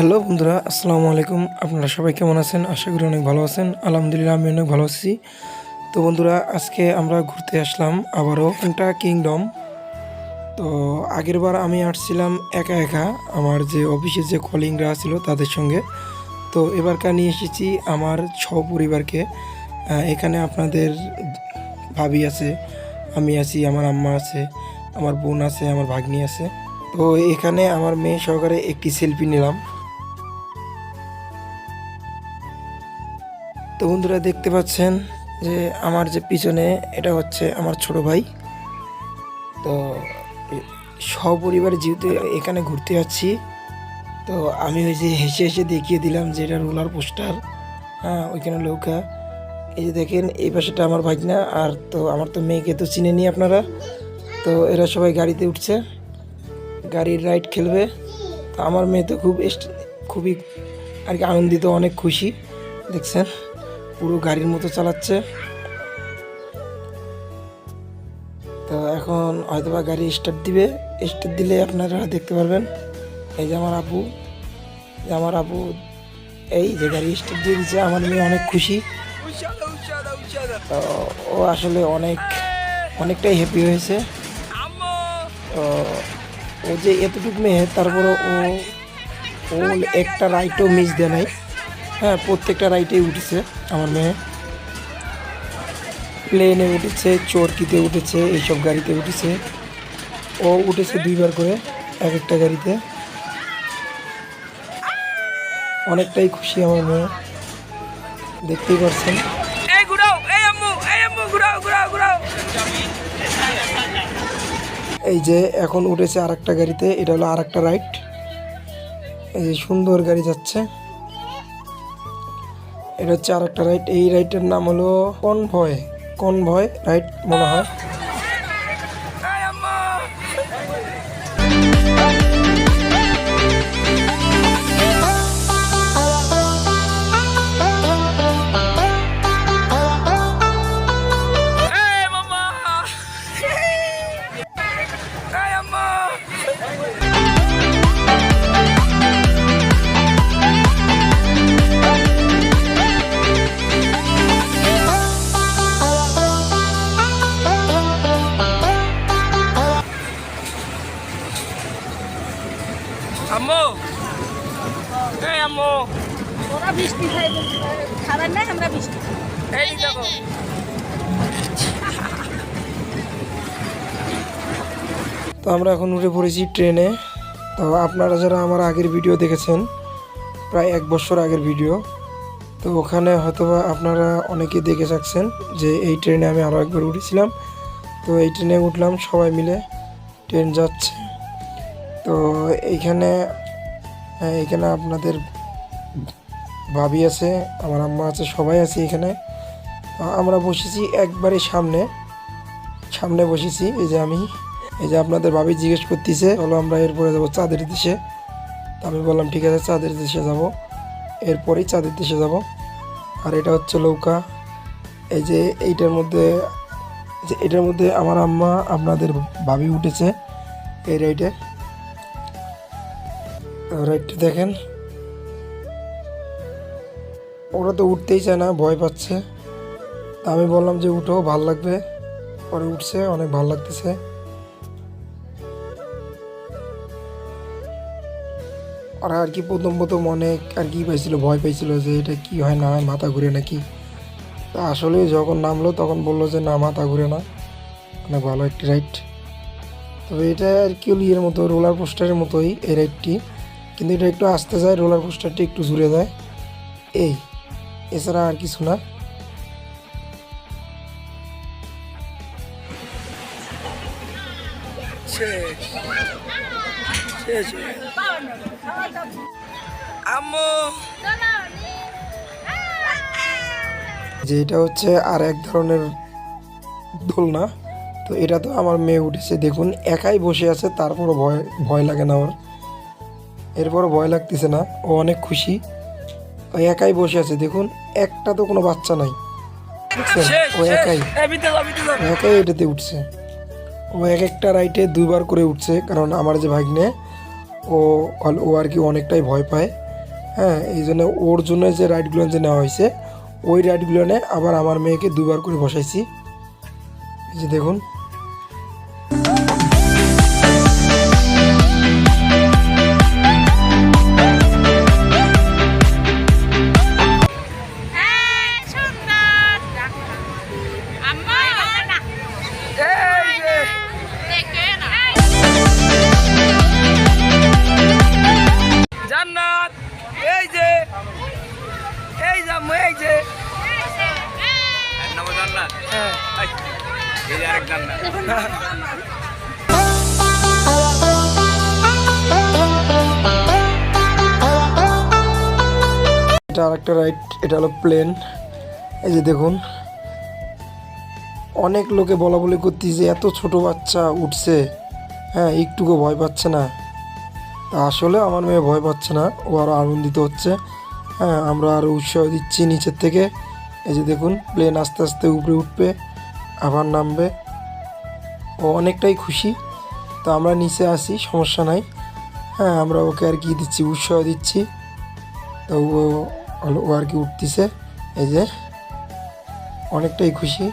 Hello বন্ধুরা, আসসালামু আলাইকুম। আপনারা সবাই কেমন আছেন? আশা করি অনেক ভালো আছেন। আলহামদুলিল্লাহ, আমি অনেক ভালো আছি। তো বন্ধুরা, আজকে আমরা ঘুরতে আসলাম আবারও একটা কিংডম তো আগের বার আমি আসছিলাম একা একা। আমার যে অফিসে যে কলিংরা ছিল তাদের সঙ্গে। তো এবারকার নিয়ে এসেছি আমার ছ পরিবারকে। এখানে আপনাদের ভাবি আছে, আমি আছি, আমার আম্মা আছে, আমার বোন আছে, আমার ভাগ্নি আছে। তো এখানে আমার মেয়ে সহকারে একটি সেলফি নিলাম। তো বন্ধুরা দেখতে পাচ্ছেন যে আমার যে পিছনে এটা হচ্ছে আমার ছোট ভাই। তো সপরিবার যেহেতু এখানে ঘুরতে যাচ্ছি, তো আমি ওই যে হেসে হেসে দেখিয়ে দিলাম যে এটা রোলার পোস্টার হ্যাঁ ওইখানে নৌকা। এই যে দেখেন, এই পাশেটা আমার ভাগনা আর তো আমার তো মেয়েকে তো চিনে নি আপনারা। তো এরা সবাই গাড়িতে উঠছে, গাড়ির রাইড খেলবে। তো আমার মেয়ে তো খুব খুবই আর কি আনন্দিত, অনেক খুশি, দেখছেন? পুরো গাড়ির মতো চালাচ্ছে। তো এখন হয়তোবা গাড়ি স্টার্ট দিবে। স্টার্ট দিলে আপনারা দেখতে পারবেন। এই যে আমার আপু। আমার আপু, এই যে গাড়ি স্টার্ট দিয়ে দিচ্ছে আমার মেয়ে অনেক খুশি। তো ও আসলে অনেক, অনেকটাই হ্যাপি হয়েছে। তো ও যে এতটুকু মেয়ে তারপরে ও ও একটা রাইটও মিস দেয় নাই। হ্যাঁ প্রত্যেকটা রাইটেই উঠেছে আমার মেয়ে। প্লেনে উঠেছে চরকিতে উঠেছে এইসব গাড়িতে উঠেছে। ও উঠেছে দুইবার করে এক একটা গাড়িতে। অনেকটাই খুশি আমার মেয়ে। দেখতেই পারছেন। এই যে এখন উঠেছে আর একটা গাড়িতে এটা হলো আর একটা রাইড এই যে সুন্দর গাড়ি যাচ্ছে। এটা হচ্ছে আর একটা রাইড এই রাইডের নাম হলো কনভয় কনভয় রাইড মনে হয়। আম্মু। ওরা বৃষ্টি খাবার নাই আমরা বৃষ্টি এই দেখো। তো আমরা এখন উঠে পড়েছি ট্রেনে। তো আপনারা যারা আমার আগের ভিডিও দেখেছেন প্রায় এক বছর আগের ভিডিও তো ওখানে হয়তোবা আপনারা অনেকে দেখে থাকছেন যে এই ট্রেনে আমি আরও একবার উঠেছিলাম। তো এই ট্রেনে উঠলাম সবাই মিলে ট্রেন যাচ্ছে। তো এইখানে হ্যাঁ, এইখানে আপনাদের ভাবি আছে, আমার আম্মা আছে, সবাই আছে এখানে। আমরা বসেছি একবারে সামনে। সামনে বসেছি, এই যে আমি। এই যে আপনাদের ভাবি জিজ্ঞেস করতেছে হলো আমরা এরপরে যাব চাঁদের দেশে। তো আমি বললাম, ঠিক আছে, চাঁদের দেশে যাব। এরপরেই চাঁদের দেশে যাব। আর এটা হচ্ছে নৌকা। এই যে এইটার মধ্যে যে এটার মধ্যে আমার আম্মা, আপনাদের ভাবি উঠেছে। এই রাইডে। তো রাইডটা দেখেন। ওরা তো উঠতেই চায় না, ভয় পাচ্ছে। আমি বললাম যে উঠো, ভালো লাগবে। পরে উঠছে, অনেক ভালো লাগতেছে। ওরা আর কি প্রথম প্রথম অনেক আর কি পাইছিল, ভয় পাইছিল যে এটা কি হয় না হয়, মাথা ঘুরে নাকি। তা আসলে যখন নামলো, তখন বলল যে না, মাথা ঘুরে না। অনেক ভালো একটি রাইড তবে এটা আর কি ইয়ের মতো রোলার পোস্টারের মতোই এই রাইডটি কিন্তু এটা একটু আসতে যায় রোলার পোস্টারটি একটু জুড়ে যায়। এই। এছাড়া আর কিছু না। আম্মু। যে এটা হচ্ছে আর এক ধরনের দোলনা। তো এটা তো আমার মেয়ে উঠেছে দেখুন একাই বসে আছে তারপরও ভয় ভয় লাগে না আমার এরপরও ভয় লাগতেছে না ও অনেক খুশি। ও একাই বসে আছে দেখুন একটা তো কোনো বাচ্চা নাই। ও একাই। ও একাই এটাতে উঠছে। ও এক একটা রাইটে দুইবার করে উঠছে কারণ আমার যে ভাগ্নে ও ও আর কি অনেকটাই ভয় পায়। হ্যাঁ এই জন্য ওর জন্য যে রাইডগুলো যে নেওয়া হয়েছে ওই রাইডগুলো নিয়ে আবার আমার মেয়েকে দুবার করে বসাইছি। এই যে দেখুন এটা আরেকটা রাইড এটা হলো প্লেন এই যে দেখুন, অনেক লোকে বলা বলি করতে যে এত ছোট বাচ্চা উঠছে হ্যাঁ একটুকু ভয় পাচ্ছে না। তা আসলে আমার মেয়ে ভয় পাচ্ছে না, ও আরও আনন্দিত হচ্ছে। হ্যাঁ আমরা আরও উৎসাহ দিচ্ছি নিচের থেকে। এই যে দেখুন প্লেন আস্তে আস্তে উপরে উঠবে, আবার নামবে। ও অনেকটাই খুশি। তো আমরা নিচে আসি, সমস্যা নাই। হ্যাঁ আমরা ওকে আর কি দিচ্ছি, উৎসাহ দিচ্ছি। তো ও আর কি উঠতেছে। এই যে, অনেকটাই খুশি।